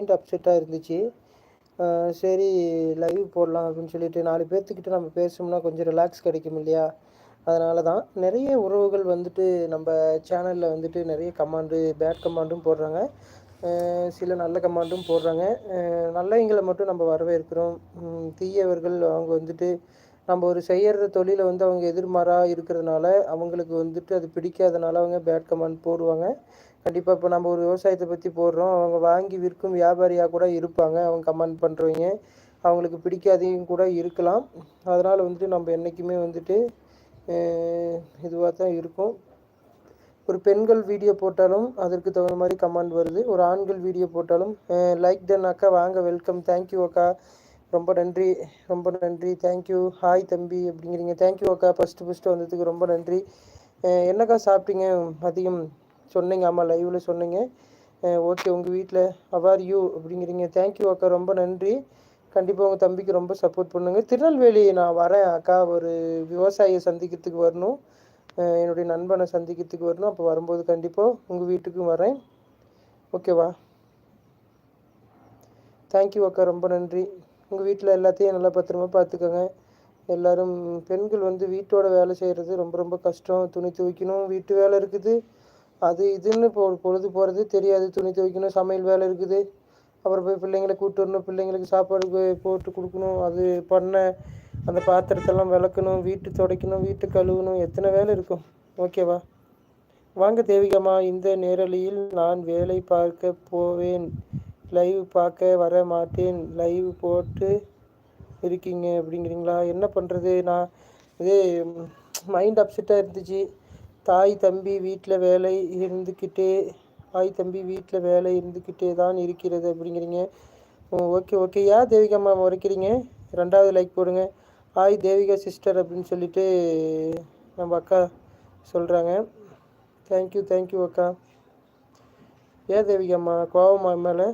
Mind அப்செட்டாக இருந்துச்சு. சரி live போடலாம் அப்படின்னு சொல்லிட்டு நாலு பேர்த்துக்கிட்ட நம்ம பேசணும்னா கொஞ்சம் ரிலாக்ஸ் கிடைக்கும் இல்லையா? அதனால தான் நிறைய உறவுகள் வந்துட்டு நம்ம சேனலில் வந்துட்டு நிறைய கமாண்டு பேட் கமாண்டும் போடுறாங்க. சில நல்ல கமாண்டும் போடுறாங்க. நல்லவங்களை மட்டும் நம்ம வரவேற்கிறோம். தீயவர்கள் அவங்க வந்துட்டு நம்ம ஒரு செய்கிற தொழிலை வந்து அவங்க எதிர்மாறாக இருக்கிறதுனால அவங்களுக்கு வந்துட்டு அது பிடிக்காதனால அவங்க பேட் கமாண்ட் போடுவாங்க. கண்டிப்பாக இப்போ நம்ம ஒரு விவசாயத்தை பற்றி போடுறோம். அவங்க வாங்கி விற்கும் வியாபாரியாக கூட இருப்பாங்க. அவங்க கமெண்ட் பண்ணுறவங்க அவங்களுக்கு பிடிக்காதையும் கூட இருக்கலாம். அதனால் வந்துட்டு நம்ம என்றைக்குமே வந்துட்டு இதுவாக தான் இருக்கும். ஒரு பெண்கள் வீடியோ போட்டாலும் அதற்கு தகுந்த மாதிரி கமெண்ட் வருது. ஒரு ஆண்கள் வீடியோ போட்டாலும் லைக் டன் அக்கா. வாங்க வெல்கம் தேங்க்யூ அக்கா. ரொம்ப நன்றி. ரொம்ப நன்றி. தேங்க்யூ ஹாய் தம்பி அப்படிங்கிறீங்க. தேங்க்யூ அக்கா. ஃபஸ்ட்டு ஃபஸ்ட்டு வந்ததுக்கு ரொம்ப நன்றி. என்னக்கா சாப்பிட்டீங்க? அதிகம் சொன்னீங்க ஆமாம் லைவில் சொன்னீங்க. ஓகே உங்கள் வீட்டில் அவார் யூ அப்படிங்கிறீங்க. தேங்க்யூ அக்கா. ரொம்ப நன்றி. கண்டிப்பாக உங்கள் தம்பிக்கு ரொம்ப சப்போர்ட் பண்ணுங்கள் திருநெல்வேலி நான் வரேன் அக்கா. ஒரு விவசாயியை சந்திக்கிறதுக்கு வரணும். என்னுடைய நண்பனை சந்திக்கிறதுக்கு வரணும். அப்போ வரும்போது கண்டிப்பாக உங்கள் வீட்டுக்கும் வரேன். ஓகேவா தேங்க்யூ அக்கா. ரொம்ப நன்றி. உங்கள் வீட்டில் எல்லாத்தையும் நல்லா பத்திரமா பார்த்துக்கோங்க எல்லோரும் பெண்கள் வந்து வீட்டோட வேலை செய்கிறது ரொம்ப ரொம்ப கஷ்டம். துணி துவைக்கணும் வீட்டு வேலை இருக்குது. அது இதுன்னு இப்போ பொழுது போகிறது தெரியாது. துணி துவைக்கணும் சமையல் வேலை இருக்குது. அப்புறம் போய் பிள்ளைங்களை கூப்பிட்டு வரணும் பிள்ளைங்களுக்கு சாப்பாடு போட்டு கொடுக்கணும் அது பண்ண அந்த பாத்திரத்தெல்லாம் விளக்கணும் வீட்டு துடைக்கணும் வீட்டு கழுவணும் எத்தனை வேலை இருக்கும். ஓகேவா வாங்க தேவிகம்மா இந்த நேரலியில் நான் வேலை பார்க்க போவேன். லைவ் பார்க்க வர மாட்டேன். லைவ் போட்டு இருக்கீங்க அப்படிங்கிறீங்களா? என்ன பண்ணுறது நான் இதே மைண்ட் அப்செட்டாக இருந்துச்சு. தாய் தம்பி வீட்டில் வேலை இருந்துக்கிட்டே தாய் தம்பி வீட்டில் வேலை இருந்துக்கிட்டே தான் இருக்கிறது அப்படிங்கிறீங்க. ஓகே ஓகே ஏன் தேவிகா உரைக்கிறீங்க? ரெண்டாவது லைக் போடுங்க. ஹாய் தேவிகா சிஸ்டர் அப்படின்னு சொல்லிட்டு நம்ம அக்கா சொல்கிறாங்க தேங்க்யூ தேங்க்யூ அக்கா. ஏன் தேவிகம்மா கோவமா மேலே?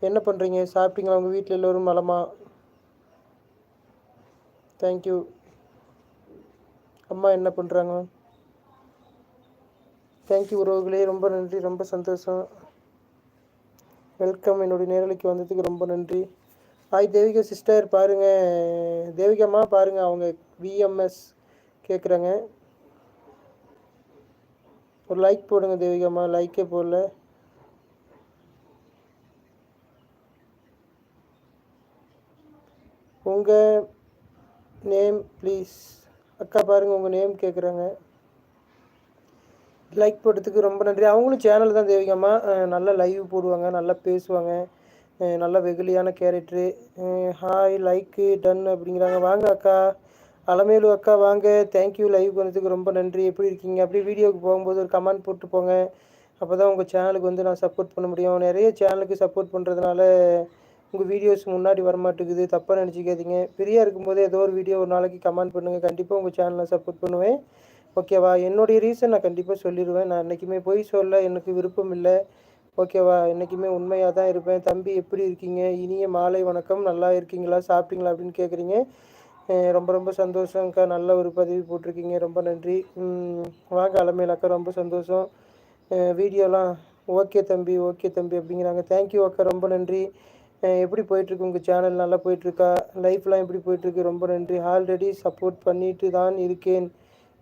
என்ன பண்ணுறீங்க சாப்பிட்டீங்களா உங்கள் வீட்டில் எல்லோரும்? மலமா தேங்க்யூ அம்மா என்ன பண்ணுறாங்க தேங்க்யூ உறவுகளே. ரொம்ப நன்றி. ரொம்ப சந்தோஷம். வெல்கம் என்னுடைய நேரலைக்கு வந்ததுக்கு ரொம்ப நன்றி. ஹாய் தேவிகா சிஸ்டர் பாருங்கள் தேவிகம்மா பாருங்கள் அவங்க விஎம்எஸ் கேட்குறாங்க ஒரு லைக் போடுங்க தேவிகம்மா லைக்கே போடல. உங்கள் நேம் ப்ளீஸ் அக்கா பாருங்கள் உங்கள் நேம் கேட்குறாங்க லைக் போட்டதுக்கு ரொம்ப நன்றி. அவங்களும் சேனல் தான் தேவிகம்மா. நல்லா லைவ் போடுவாங்க நல்லா பேசுவாங்க. நல்ல வெகுலியான கேரக்டரு ஹாய் லைக்கு டன் அப்படிங்கிறாங்க. வாங்க அக்கா. அலமேலு அக்கா வாங்க. தேங்க்யூ லைவ் வந்ததுக்கு ரொம்ப நன்றி. எப்படி இருக்கீங்க? அப்படியே வீடியோவுக்கு போகும்போது ஒரு கமெண்ட் போட்டு போங்க. அப்போ தான் உங்கள் சேனலுக்கு வந்து நான் சப்போர்ட் பண்ண முடியும். நிறைய சேனலுக்கு சப்போர்ட் பண்ணுறதுனால உங்கள் வீடியோஸ் முன்னாடி வரமாட்டேங்குது தப்பாக நினச்சிக்காதீங்க. ஃப்ரீயாக இருக்கும்போது ஏதோ ஒரு வீடியோ ஒரு நாளைக்கு கமெண்ட் பண்ணுங்கள் கண்டிப்பாக உங்கள் சேனலை சப்போர்ட் பண்ணுவேன். ஓகேவா என்னுடைய ரீசன் நான் கண்டிப்பாக சொல்லிடுவேன் நான் என்றைக்குமே பொய் சொல்ல எனக்கு விருப்பம் இல்லை. ஓகேவா என்றைக்குமே உண்மையாக தான் இருப்பேன். தம்பி எப்படி இருக்கீங்க? இனிய மாலை வணக்கம். நல்லா இருக்கீங்களா? சாப்பிட்டீங்களா? அப்படின்னு கேட்குறீங்க ரொம்ப ரொம்ப சந்தோஷம்க்கா நல்ல ஒரு பதிவு போட்டிருக்கீங்க. ரொம்ப நன்றி. வாங்க அலமையிலக்கா ரொம்ப சந்தோஷம். வீடியோலாம் ஓகே தம்பி ஓகே தம்பி அப்படிங்கிறாங்க. தேங்க்யூ அக்கா. ரொம்ப நன்றி. எப்படி போயிட்டுருக்கு உங்கள் சேனல் நல்லா போயிட்டுருக்கா? லைஃப்லாம் எப்படி போயிட்டுருக்கு? ரொம்ப நன்றி. ஆல்ரெடி சப்போர்ட் பண்ணிட்டு தான் இருக்கேன்.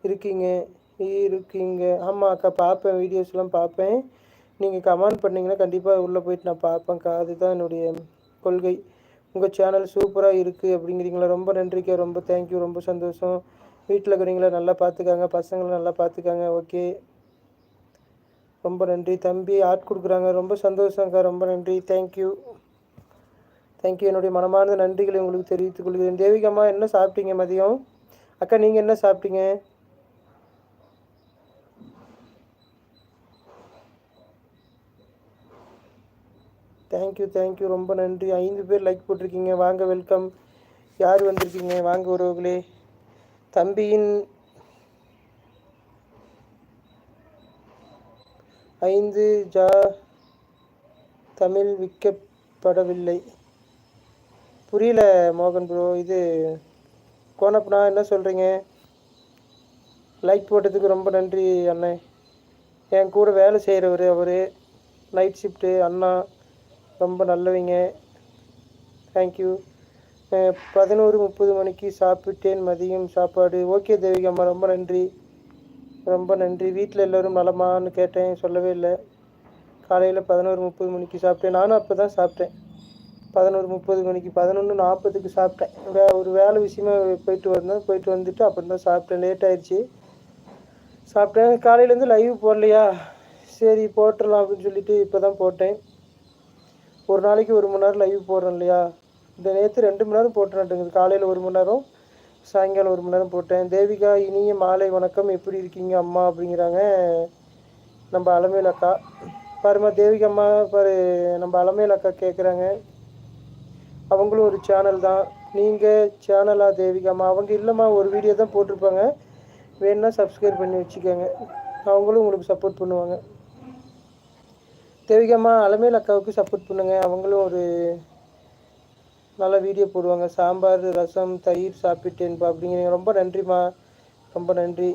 இருக்கீங்க. இருக்கீங்க. ஆமாம் அக்கா பார்ப்பேன். வீடியோஸ்லாம் பார்ப்பேன். நீங்கள் கமெண்ட் பண்ணிங்கன்னா கண்டிப்பாக உள்ளே போயிட்டு நான் பார்ப்பேன்க்கா. அதுதான் என்னுடைய கொள்கை. உங்கள் சேனல் சூப்பராக இருக்குது அப்படிங்கிறீங்களா? ரொம்ப நன்றிக்கா. ரொம்ப தேங்க்யூ ரொம்ப சந்தோஷம். வீட்டில் இருக்கிறீங்களா நல்லா பார்த்துக்காங்க. பசங்களை நல்லா பார்த்துக்காங்க. ஓகே ரொம்ப நன்றி. தம்பி ஆட் கொடுக்குறாங்க. ரொம்ப சந்தோஷங்க்கா ரொம்ப நன்றி. தேங்க்யூ தேங்க்யூ என்னுடைய மனமார்ந்த நன்றிகளை உங்களுக்கு தெரிவித்துக் கொள்கிறேன். தேவிகம்மா என்ன சாப்பிட்டீங்க மதியம்? அக்கா நீங்கள் என்ன சாப்பிட்டீங்க? தேங்க்யூ தேங்க்யூ ரொம்ப நன்றி. ஐந்து பேர் லைக் போட்டிருக்கீங்க. வாங்க வெல்கம் யார் வந்திருக்கீங்க? வாங்க உறவுகளே. தம்பியின் ஐந்து ஜா தமிழ் விற்கப்படவில்லை. புரியல மோகன் ப்ரோ இது கோனப்னா என்ன சொல்கிறீங்க லைக் போட்டதுக்கு ரொம்ப நன்றி அண்ணன் என் கூட வேலை செய்கிறவர் அவர். நைட் ஷிஃப்ட்டு அண்ணா. ரொம்ப நல்லவங்க. தேங்க்யூ பதினோரு முப்பது மணிக்கு சாப்பிட்டேன் மதியம் சாப்பாடு. ஓகே தேவிகம்மா ரொம்ப நன்றி. ரொம்ப நன்றி. வீட்டில் எல்லோரும் நலமான்னு கேட்டேன் சொல்லவே இல்லை. காலையில் பதினோரு முப்பது மணிக்கு சாப்பிட்டேன். நானும் அப்போ தான் சாப்பிட்டேன். பதினோரு முப்பது மணிக்கு பதினொன்று நாற்பதுக்கு சாப்பிட்டேன். வே ஒரு வேலை விஷயமா போயிட்டு வந்தேன். போயிட்டு வந்துட்டு அப்புறம் தான் சாப்பிட்டேன். லேட் ஆயிடுச்சு. சாப்பிட்டேன். காலையிலேருந்து லைவ் போடலையா? சரி போட்டுடலாம் அப்படின்னு சொல்லிட்டு இப்போ தான் போட்டேன். ஒரு நாளைக்கு ஒரு மணி நேரம் லைவ் போடுறேன் இல்லையா? இந்த நேற்று ரெண்டு மணி நேரம் போட்டுறேன்ட்டுங்குது காலையில் ஒரு மணி நேரம் சாயங்காலம் ஒரு மணி நேரம் போட்டேன். தேவிகா இனிய மாலை வணக்கம். எப்படி இருக்கீங்க அம்மா அப்படிங்கிறாங்க. நம்ம அலமேல் அக்கா பாருமா தேவிகா அம்மா பாரு நம்ம அலமேல் அக்கா கேட்குறாங்க அவங்களும் ஒரு சேனல் தான். நீங்கள் சேனலா தேவிகாமா அவங்க இல்லைம்மா ஒரு வீடியோ தான் போட்டிருப்பாங்க. வேணும்னா சப்ஸ்கிரைப் பண்ணி வச்சுக்கோங்க. அவங்களும் உங்களுக்கு சப்போர்ட் பண்ணுவாங்க. தேவிகாம்மா அலமேல் அக்காவுக்கு சப்போர்ட் பண்ணுங்கள் அவங்களும் ஒரு நல்ல வீடியோ போடுவாங்க. சாம்பார் ரசம் தயிர் சாப்பிட்டேன்பா அப்படிங்கிறீங்க ரொம்ப நன்றிம்மா. ரொம்ப நன்றி.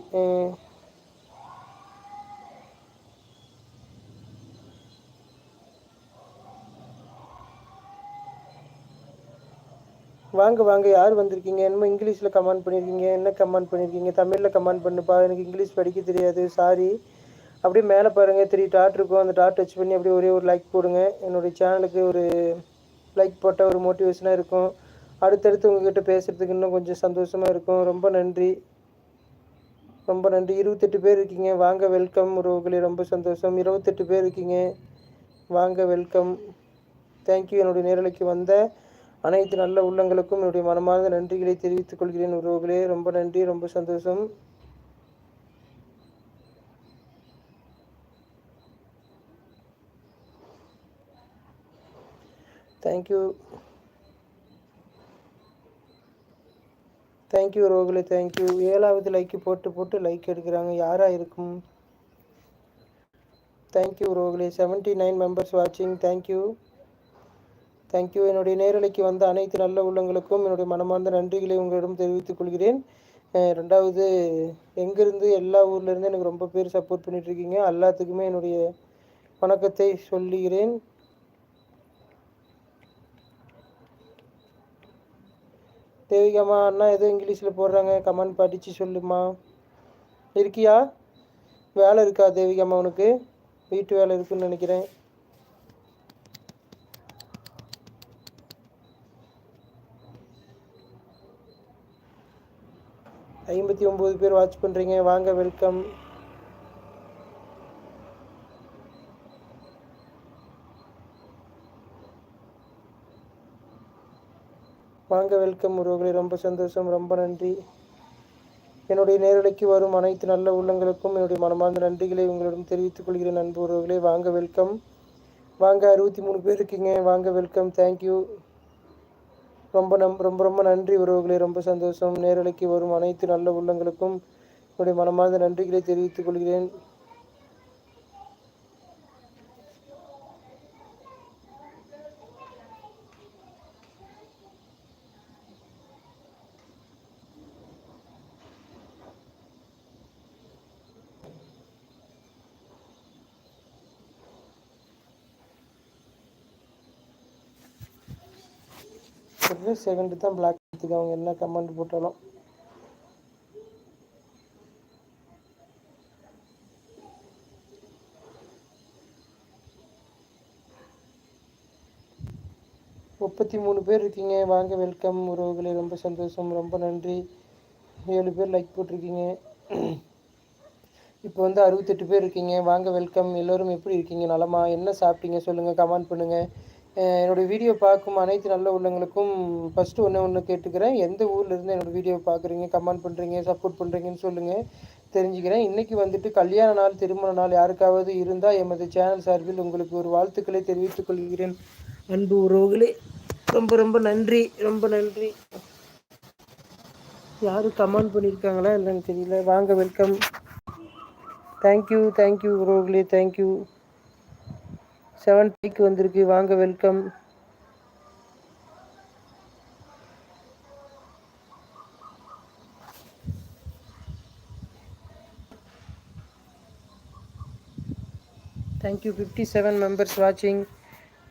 வாங்க வாங்க யார் வந்திருக்கீங்க? என்னமோ இங்கிலீஷில் கமெண்ட் பண்ணியிருக்கீங்க என்ன கமெண்ட் பண்ணியிருக்கீங்க தமிழில் கமெண்ட் பண்ணுப்பா. எனக்கு இங்கிலீஷ் படிக்க தெரியாது. சாரி அப்படியே மேலே பாருங்கள் த்ரீ டாட் இருக்கும். அந்த டாட் டச் பண்ணி அப்படியே ஒரே ஒரு லைக் போடுங்க. என்னுடைய சேனலுக்கு ஒரு லைக் போட்டால் ஒரு மோட்டிவேஷனாக இருக்கும். அடுத்தடுத்து உங்ககிட்ட பேசுகிறதுக்கு இன்னும் கொஞ்சம் சந்தோஷமாக இருக்கும். ரொம்ப நன்றி. ரொம்ப நன்றி. இருபத்தெட்டு பேர் இருக்கீங்க. வாங்க வெல்கம் உறவுகளே. ரொம்ப சந்தோஷம். இருபத்தெட்டு பேர் இருக்கீங்க. வாங்க வெல்கம் தேங்க்யூ என்னுடைய நேரலைக்கு வந்த அனைத்து நல்ல உள்ளங்களுக்கும் என்னுடைய மனமார்ந்த நன்றிகளை தெரிவித்துக் கொள்கிறேன் உறவுகளே. ரொம்ப நன்றி ரொம்ப சந்தோஷம். தேங்க்யூ தேங்க்யூ உறவுகளே தேங்க்யூ ஏழாவது லைக்கு போட்டு போட்டு லைக் எடுக்கிறாங்க. யாராக இருக்கும்? தேங்க்யூ உறவுகளே. செவன்ட்டி நைன் மெம்பர்ஸ் வாட்சிங் தேங்க்யூ தேங்க்யூ என்னுடைய நேரலைக்கு வந்த அனைத்து நல்ல உள்ளங்களுக்கும் என்னுடைய மனமார்ந்த நன்றிகளை உங்களிடம் தெரிவித்துக் கொள்கிறேன். ரெண்டாவது எங்கேருந்து எல்லா ஊர்லேருந்து எனக்கு ரொம்ப பேர் சப்போர்ட் பண்ணிட்டு இருக்கீங்க எல்லாத்துக்குமே என்னுடைய வணக்கத்தை சொல்லுகிறேன். தேவிகாமா அண்ணா ஏதோ இங்கிலீஷில் போடுறாங்க. கமெண்ட் படித்து சொல்லுமா இருக்கியா? வேலை இருக்கா தேவிகாம்மா உனக்கு? வீட்டு வேலை இருக்குன்னு நினைக்கிறேன். ஐம்பத்தி ஒம்பது பேர் வாட்ச் பண்ணுறீங்க வாங்க வெல்கம் வாங்க வெல்கம் உறவுகளே ரொம்ப சந்தோஷம் ரொம்ப நன்றி. என்னுடைய நேரலைக்கு வரும் அனைத்து நல்ல உள்ளங்களுக்கும் என்னுடைய மனமார்ந்த நன்றிகளை உங்களிடம் தெரிவித்துக் கொள்கிறேன் அன்பு உறவுகளே. வாங்க வெல்கம் வாங்க அறுபத்தி மூணு பேர் இருக்கீங்க. வாங்க வெல்கம் தேங்க்யூ ரொம்ப நம் ரொம்ப ரொம்ப நன்றி உறவுகளே. ரொம்ப சந்தோஷம். நேரலைக்கு வரும் அனைத்து நல்ல உள்ளங்களுக்கும் என்னுடைய மனமார்ந்த நன்றிகளை தெரிவித்துக் கொள்கிறேன். ஒரே செகண்ட் தான் பிளாக் எடுத்துக்க. அவங்க என்ன கமெண்ட் போட்டாலும். முப்பத்தி மூணு பேர் இருக்கீங்க. வாங்க வெல்கம் உறவுகளே ரொம்ப சந்தோஷம். ரொம்ப நன்றி. ஏழு பேர் லைக் போட்டிருக்கீங்க. இப்போ வந்து அறுபத்தெட்டு பேர் இருக்கீங்க. வாங்க வெல்கம் எல்லோரும் எப்படி இருக்கீங்க? நலமா? என்ன சாப்பிட்டீங்க? சொல்லுங்கள் கமெண்ட் பண்ணுங்கள் என்னோட வீடியோ பார்க்கும் அனைத்து நல்ல உள்ளங்களுக்கும் ஃபஸ்ட்டு ஒன்று ஒன்று கேட்டுக்கிறேன். எந்த ஊர்லேருந்து என்னோட வீடியோ பார்க்குறீங்க கமெண்ட் பண்ணுறீங்க சப்போர்ட் பண்ணுறீங்கன்னு சொல்லுங்கள் தெரிஞ்சுக்கிறேன். இன்றைக்கி வந்துட்டு கல்யாண நாள் திருமண நாள் யாருக்காவது இருந்தால் எமது சேனல் சார்பில் உங்களுக்கு ஒரு வாழ்த்துக்களை தெரிவித்துக் கொள்கிறேன். அன்பு உறவுகளே ரொம்ப ரொம்ப நன்றி ரொம்ப நன்றி. யாரும் கமெண்ட் பண்ணியிருக்காங்களா இல்லைன்னு தெரியல. வாங்க welcome thank you thank you உறவுகளே தேங்க்யூ செவன் பைக்கு வந்திருக்கு. வாங்க welcome. Thank you fifty seven members வாட்சிங்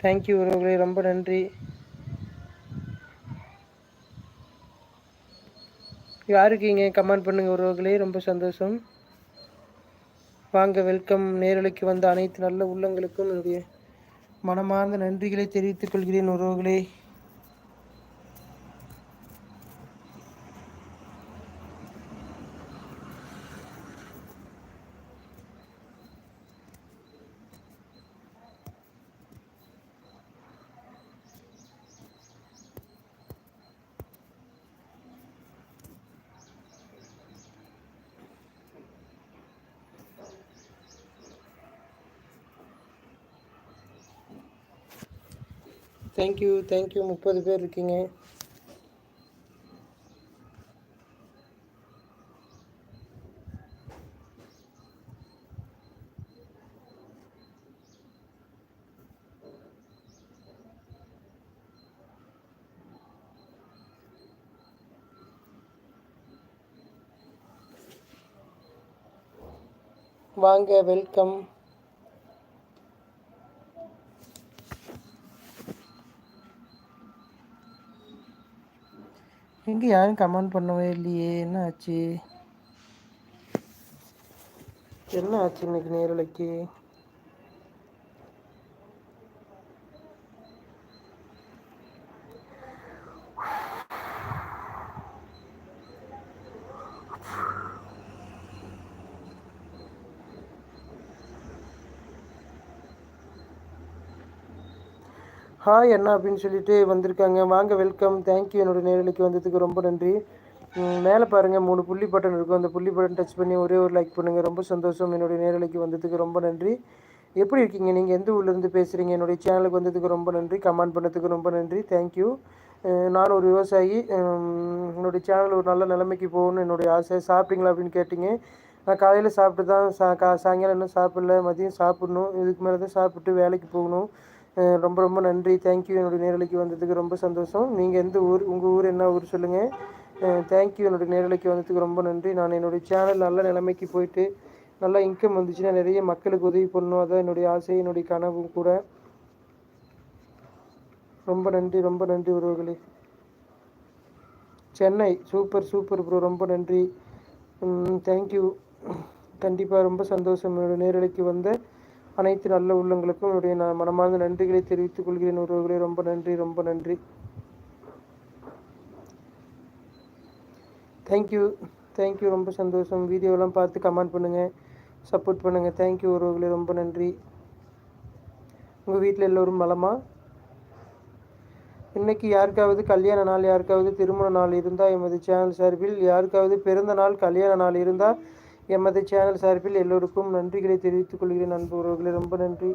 தேங்க்யூ உறவுகளே ரொம்ப நன்றி. யாருக்கீங்க கமெண்ட் பண்ணுங்க? உறவுகளே ரொம்ப சந்தோஷம். வாங்க வெல்கம். நேரலைக்கு வந்த அனைத்து நல்ல உள்ளங்களுக்கும் என்னுடைய மனமார்ந்த நன்றிகளை தெரிவித்துக் கொள்கிறேன் உறவுகளே. தேங்க்யூ தேங்க்யூ முப்பது பேர் இருக்கீங்க. வாங்க வெல்கம் எங்கே யாரும் கமெண்ட் பண்ணவே இல்லையே. என்ன ஆச்சு? என்ன ஆச்சு இன்னைக்கு நேரலைக்கு? ஹாய் அண்ணா அப்படின்னு சொல்லிட்டு வந்திருக்காங்க. வாங்க வெல்கம் தேங்க்யூ என்னோட நேரலைக்கு வந்ததுக்கு ரொம்ப நன்றி. மேலே பாருங்கள் மூணு புள்ளி பட்டன் இருக்கும். அந்த புள்ளி பட்டன் டச் பண்ணி ஒரே ஒரு லைக் பண்ணுங்கள் ரொம்ப சந்தோஷம். என்னுடைய நேரலைக்கு வந்ததுக்கு ரொம்ப நன்றி. எப்படி இருக்கீங்க? நீங்கள் எந்த ஊர்லேருந்து பேசுகிறீங்க என்னுடைய சேனலுக்கு வந்ததுக்கு ரொம்ப நன்றி. கமெண்ட் பண்ணதுக்கு ரொம்ப நன்றி. தேங்க்யூ நான் ஒரு விவசாயி. என்னுடைய சேனல் ஒரு நல்ல நிலைமைக்கு போகணும்னு என்னுடைய ஆசை. சாப்பிட்டீங்களா அப்படின்னு கேட்டிங்க. நான் காலையில் சாப்பிட்டு தான் சா கா சாயங்காலம் இன்னும் சாப்பிடல. மதியம் சாப்பிட்ணும். இதுக்கு மேலே தான் சாப்பிட்டு வேலைக்கு போகணும். ரொம்ப ரொம்ப நன்றி. தேங்க்யூ என்னுடைய நேரலைக்கு வந்ததுக்கு ரொம்ப சந்தோஷம். நீங்கள் எந்த ஊர் உங்கள் ஊர் என்ன ஊர் சொல்லுங்கள் தேங்க்யூ என்னுடைய நேரலைக்கு வந்ததுக்கு ரொம்ப நன்றி. நான் என்னுடைய சேனல் நல்ல நிலைமைக்கு போயிட்டு நல்லா இன்கம் வந்துச்சுன்னா நிறைய மக்களுக்கு உதவி பண்ணணும். அதான் என்னுடைய ஆசை என்னுடைய கனவும் கூட. ரொம்ப நன்றி ரொம்ப நன்றி உறவுகளே. சென்னை சூப்பர் சூப்பர் ப்ரோ ரொம்ப நன்றி. தேங்க்யூ கண்டிப்பாக ரொம்ப சந்தோஷம். என்னோடய நேரலைக்கு வந்த அனைத்து நல்ல உள்ளங்களுக்கும் என்னுடைய நான் மனமார்ந்த நன்றிகளை தெரிவித்துக் கொள்கிறேன். உறவுகளே ரொம்ப நன்றி ரொம்ப நன்றி. தேங்க்யூ தேங்க்யூ ரொம்ப சந்தோஷம். வீடியோலாம் பார்த்து கமெண்ட் பண்ணுங்கள் சப்போர்ட் பண்ணுங்கள் தேங்க்யூ உறவுகளே ரொம்ப நன்றி. உங்கள் வீட்டில் எல்லோரும் பலமா இன்றைக்கி யாருக்காவது கல்யாண நாள் யாருக்காவது திருமண நாள் இருந்தால் எமது சேனல் சார்பில் யாருக்காவது பிறந்த நாள் கல்யாண நாள் இருந்தால் எமது சேனல் சார்பில் எல்லோருக்கும் நன்றிகளை தெரிவித்துக் கொள்கிறேன் நண்பர்களே ரொம்ப நன்றி.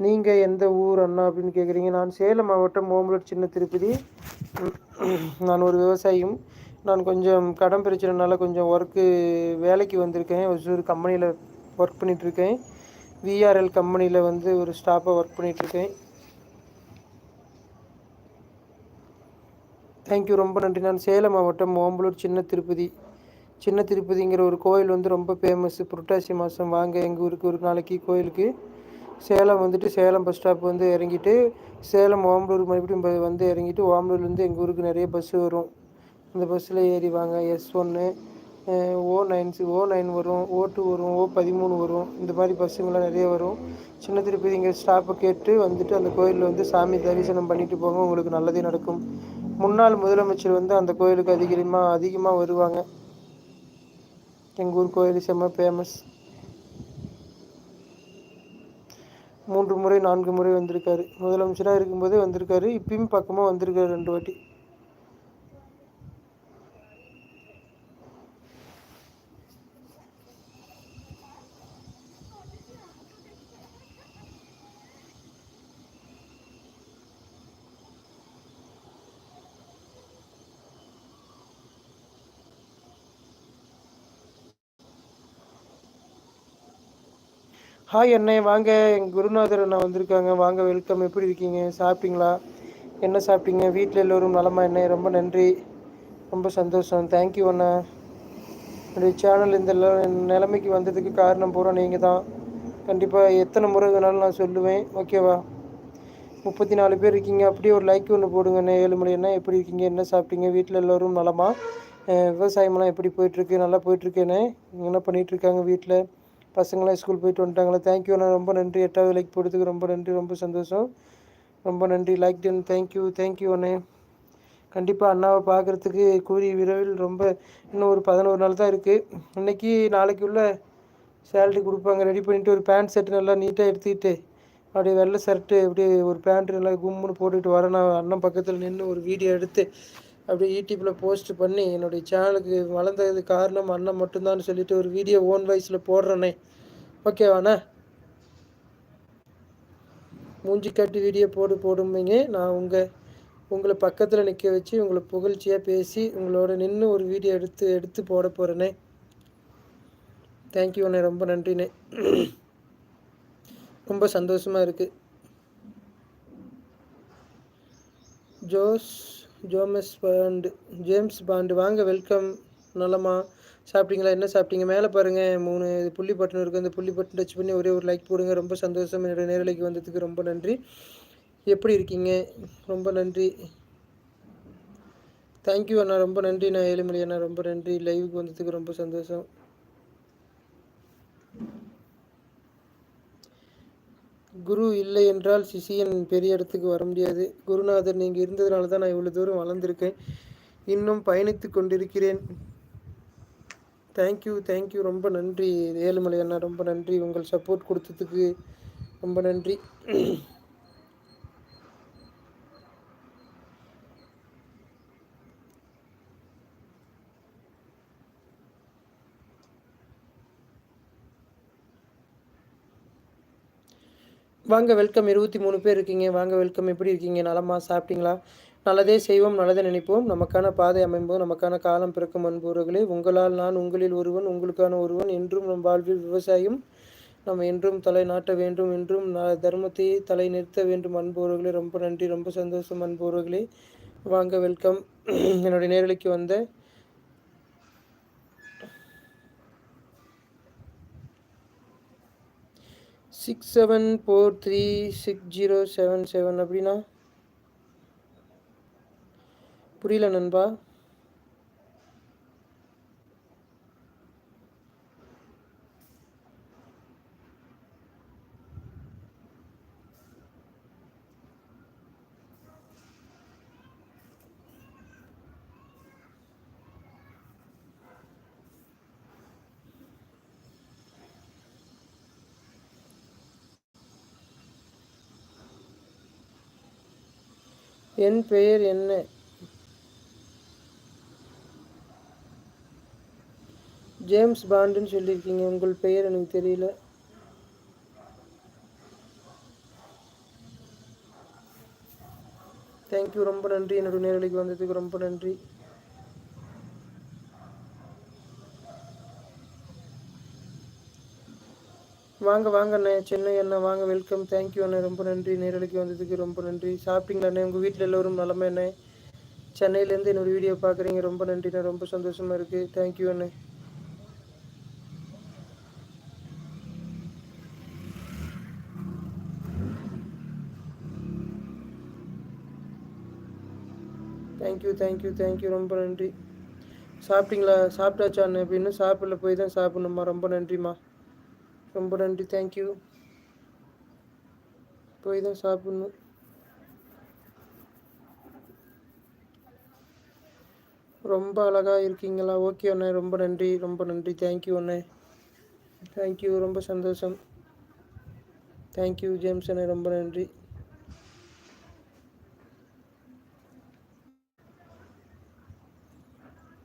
நீங்கள் எந்த ஊர் அண்ணா அப்படின்னு கேட்குறீங்க நான் சேலம் மாவட்டம் ஓம்பலூர் சின்ன திருப்பதி. நான் ஒரு விவசாயியும் நான் கொஞ்சம் கடன் பிரச்சனைனால கொஞ்சம் ஒர்க்கு வேலைக்கு வந்திருக்கேன். ஒரு கம்பெனியில் ஒர்க் பண்ணிகிட்ருக்கேன் விஆர்எல் கம்பெனியில் வந்து ஒரு ஸ்டாஃபாக ஒர்க் பண்ணிகிட்ருக்கேன் தேங்க்யூ ரொம்ப நன்றி. நான் சேலம் மாவட்டம் ஓம்பலூர் சின்ன திருப்பதி. சின்ன திருப்பதிங்கிற ஒரு கோயில் வந்து ரொம்ப ஃபேமஸ் புரட்டாசி மாதம் வாங்க எங்கள் ஊருக்கு ஒரு நாளைக்கு கோயிலுக்கு. சேலம் வந்துட்டு சேலம் பஸ் ஸ்டாப் வந்து இறங்கிட்டு சேலம் ஓம்பலூர் மறுபடியும் வந்து இறங்கிட்டு ஓம்பலூர்லேருந்து எங்கள் ஊருக்கு நிறைய பஸ்ஸு வரும். அந்த பஸ்ஸில் ஏறி வாங்க. எஸ் ஒன்று ஓ நைன் ஓ நைன் வரும் ஓ டூ வரும் ஓ பதிமூணு வரும். இந்த மாதிரி பஸ்ஸுங்கள்லாம் நிறைய வரும். சின்ன திருப்பதிங்கிற ஸ்டாப்பை கேட்டு வந்துட்டு அந்த கோயிலில் வந்து சாமி தரிசனம் பண்ணிட்டு போங்க. உங்களுக்கு நல்லதே நடக்கும். முன்னாள் முதலமைச்சர் வந்து அந்த கோயிலுக்கு அதிகமாக அதிகமாக வருவாங்க. எங்கள் ஊர் கோயில் செம்ம ஃபேமஸ் மூன்று முறை நான்கு முறை வந்திருக்காரு. முதலமைச்சராக இருக்கும்போதே வந்திருக்காரு. இப்பயும் பக்கமாக வந்திருக்காரு ரெண்டு வாட்டி. ஹாய் அண்ணே. வாங்க. எங்கள் குருநாதர் அண்ணா வந்திருக்காங்க. வாங்க வெல்கம் எப்படி இருக்கீங்க? சாப்பிட்டீங்களா? என்ன சாப்பிட்டீங்க? வீட்டில் எல்லோரும் நலமா? என்ன ரொம்ப நன்றி. ரொம்ப சந்தோஷம். தேங்க்யூ அண்ணா. என்னுடைய சேனல் இந்த நிலைமைக்கு வந்ததுக்கு காரணம் பூரா நீங்கள் தான். கண்டிப்பாக எத்தனை முறை வேணாலும் நான் சொல்லுவேன். ஓகேவா முப்பத்தி நாலு பேர் இருக்கீங்க. அப்படியே ஒரு லைக் ஒன்று போடுங்கண்ணே ஏழு மணி என்ன எப்படி இருக்கீங்க? என்ன சாப்பிட்டீங்க? வீட்டில் எல்லோரும் நலமா? விவசாயமெல்லாம் எப்படி போயிட்டுருக்கு? நல்லா போயிட்டுருக்கேண்ணே என்ன பண்ணிகிட்ருக்காங்க வீட்டில் பசங்களாம் ஸ்கூல் போயிட்டு வந்துட்டாங்களா. தேங்க்யூ அண்ணா. ரொம்ப நன்றி. எட்டாவது லைக் போடுறதுக்கு ரொம்ப நன்றி. ரொம்ப சந்தோஷம். ரொம்ப நன்றி. லைக் டன் தேங்க்யூ தேங்க்யூ அண்ணே. கண்டிப்பாக அண்ணாவை பார்க்குறதுக்கு கூறி விரைவில் ரொம்ப இன்னும் ஒரு பதினோரு நாள் தான் இருக்குது இன்றைக்கி நாளைக்கு உள்ள சேலரி கொடுப்பாங்க. ரெடி பண்ணிவிட்டு ஒரு பேண்ட் ஷர்ட் நல்லா நீட்டாக எடுத்துக்கிட்டு அப்படியே வெள்ளை ஷர்ட்டு அப்படியே ஒரு பேண்ட்டு நல்லா கும்முன்னு போட்டுக்கிட்டு வரேன். நான் அண்ணன் பக்கத்தில் நின்று ஒரு வீடியோ எடுத்து அப்படியே யூடியூப்பில் போஸ்ட் பண்ணி என்னுடைய சேனலுக்கு வளர்ந்தது காரணம் அண்ணன் மட்டும்தான் சொல்லிட்டு ஒரு வீடியோ ஓன் வாய்ஸில் போடுறேனே. ஓகேவாண்ணா மூஞ்சி காட்டி வீடியோ போடு போடும்பீங்க. நான் உங்கள் உங்களை பக்கத்தில் நிற்க வச்சு உங்களை புகழ்ச்சியாக பேசி உங்களோட நின்று ஒரு வீடியோ எடுத்து எடுத்து போட போகிறேனே தேங்க்யூ அண்ணே ரொம்ப நன்றிண்ணே. ரொம்ப சந்தோஷமாக இருக்குது Jose James Bond James Bond. வாங்க வெல்கம். நலமா? சாப்பிட்டீங்களா? என்ன சாப்பிட்டீங்க? மேலே பாருங்கள் மூணு புள்ளி பட்டன் இருக்குது அந்த புள்ளி பட்டன் டச் பண்ணி ஒரே ஒரு லைக் போடுங்க. ரொம்ப சந்தோஷம். என்னோடய நேரலைக்கு வந்ததுக்கு ரொம்ப நன்றி. எப்படி இருக்கீங்க? ரொம்ப நன்றி. தேங்க்யூ அண்ணா. ரொம்ப நன்றி நான் ஏழுமலை அண்ணா. ரொம்ப நன்றி. லைவுக்கு வந்ததுக்கு ரொம்ப சந்தோஷம். குரு இல்லை என்றால் சிஷியன் பெரிய இடத்துக்கு வர முடியாது. குருநாதர் நீங்கள் இருந்ததுனால தான் நான் இவ்வளோ தூரம் வளர்ந்துருக்கேன். இன்னும் பயணித்து கொண்டிருக்கிறேன். தேங்க்யூ தேங்க்யூ ரொம்ப நன்றி ஏழுமலை அண்ணா. ரொம்ப நன்றி. உங்கள் சப்போர்ட் கொடுத்ததுக்கு ரொம்ப நன்றி. வாங்க வெல்கம் இருபத்தி மூணு பேர் இருக்கீங்க. வாங்க வெல்கம் எப்படி இருக்கீங்க? நலமா சாப்பிட்டீங்களா? நல்லதே செய்வோம் நல்லதை நினைப்போம். நமக்கான பாதை அமைப்போம் நமக்கான காலம் பிறக்கும் அன்புறர்களே உங்களால் நான் உங்களில் ஒருவன் உங்களுக்கான ஒருவன். என்றும் நம் வாழ்வில் விவசாயம் நம்ம என்றும் தலை நாட்ட வேண்டும். என்றும் தர்மத்தை தலை நிறுத்த வேண்டும். அன்புறர்களே ரொம்ப நன்றி ரொம்ப சந்தோஷம் அன்புறர்களே வாங்க வெல்கம் என்னுடைய நேரலைக்கு வந்த six seven four three six zero seven seven அப்படின்னா? புரியல நண்பா. என் பெயர் என்ன? ஜேம்ஸ் பாண்டுன்னு சொல்லியிருக்கீங்க. உங்கள் பெயர் எனக்கு தெரியல. தேங்க்யூ ரொம்ப நன்றி. என்னோட நேரலைக்கு வந்ததுக்கு ரொம்ப நன்றி. வாங்க வாங்க அண்ணே. சென்னை அண்ணா வாங்க வெல்கம் தேங்க்யூ அண்ணே. ரொம்ப நன்றி. நேரடிக்கு வந்ததுக்கு ரொம்ப நன்றி. சாப்பிட்டீங்களா அண்ணே உங்கள் வீட்டில் எல்லோரும் நலமே அண்ணே. சென்னையிலேருந்து என்னோடய வீடியோ பார்க்குறீங்க. ரொம்ப நன்றிண்ணே ரொம்ப சந்தோஷமாக இருக்குது தேங்க்யூ அண்ணே. தேங்க்யூ தேங்க்யூ தேங்க்யூ ரொம்ப நன்றி. சாப்பிட்டீங்களா? சாப்பிட்டாச்சா அண்ணே? அப்படின்னு சாப்பிடல. போய் தான் சாப்பிட்ணுமா? ரொம்ப நன்றிம்மா. ரொம்ப நன்றி. தேங்க்யூ போய் தான் சாப்பிட்ணும். ரொம்ப அழகாக இருக்கீங்களா? ஓகே அண்ணே ரொம்ப நன்றி ரொம்ப நன்றி. தேங்க்யூ அண்ணே. தேங்க்யூ ரொம்ப சந்தோஷம். தேங்க்யூ ஜேம்ஸ் அண்ணே ரொம்ப நன்றி.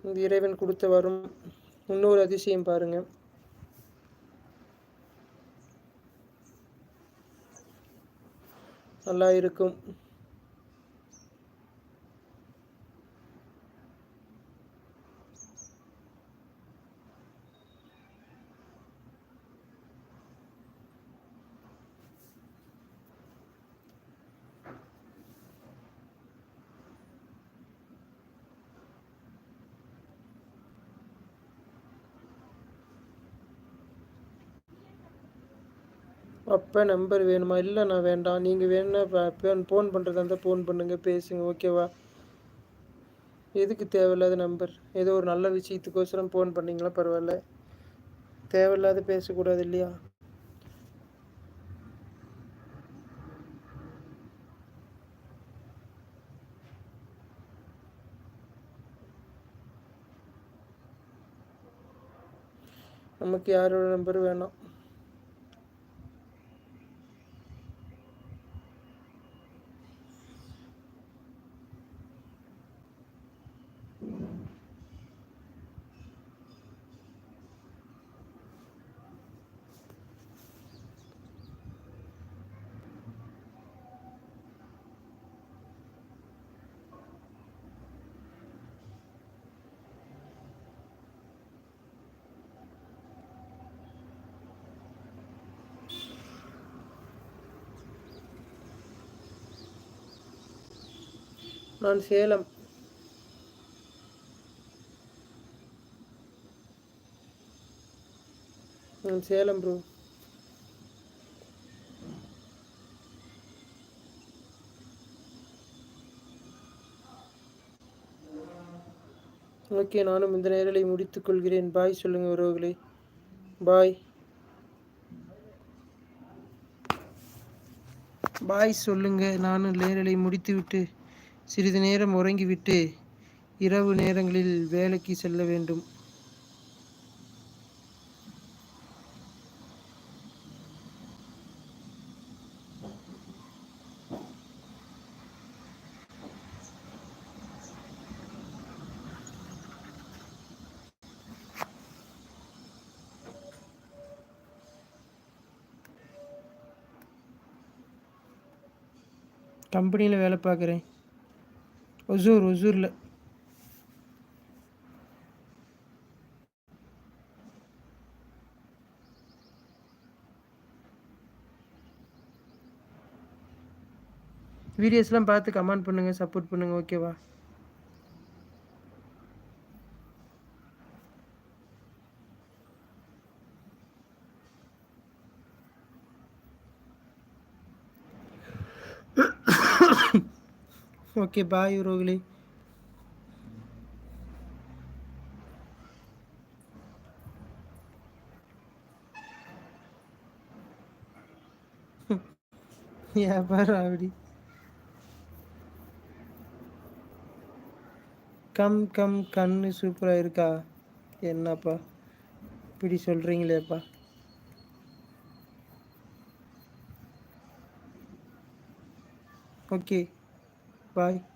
இந்த இறைவன் கொடுத்த வரும். இன்னொரு அதிசயம் பாருங்கள் நல்லா இருக்கும் அப்போ நம்பர் வேணுமா? இல்லை நான் வேண்டாம். நீங்கள் வேணும்னா ஃபோன் பண்ணுறதா இருந்தால் ஃபோன் பண்ணுங்கள் பேசுங்க ஓகேவா எதுக்கு தேவையில்லாத நம்பர் ஏதோ ஒரு நல்ல விஷயத்துக்கோசரம் ஃபோன் பண்ணிங்களா பரவாயில்ல. தேவையில்லாத பேசக்கூடாது இல்லையா? நமக்கு யாரோட நம்பர் வேணாம்? நான் சேலம். நான் சேலம் ப்ரோ ஓகே நானும் இந்த நேரலை முடித்துக் கொள்கிறேன். பாய் சொல்லுங்கள் உறவுகளே. பாய். பாய் சொல்லுங்கள் நானும் நேரலை முடித்துவிட்டு சிறிது நேரம் உறங்கிவிட்டு இரவு நேரங்களில் வேலைக்கு செல்ல வேண்டும். கம்பெனியில் வேலை பார்க்குறேன். ஒசூர் ஒசூரில். வீடியோஸ்லாம் பார்த்து கமெண்ட் பண்ணுங்கள் சப்போர்ட் பண்ணுங்கள் ஓகேவா? ஓகே பாய் ரோகிலி வியாபாரம் அப்படி கம் கம் கண்ணு சூப்பராக இருக்கா? என்னப்பா? இப்படி சொல்கிறீங்களேப்பா ஓகே. Bye.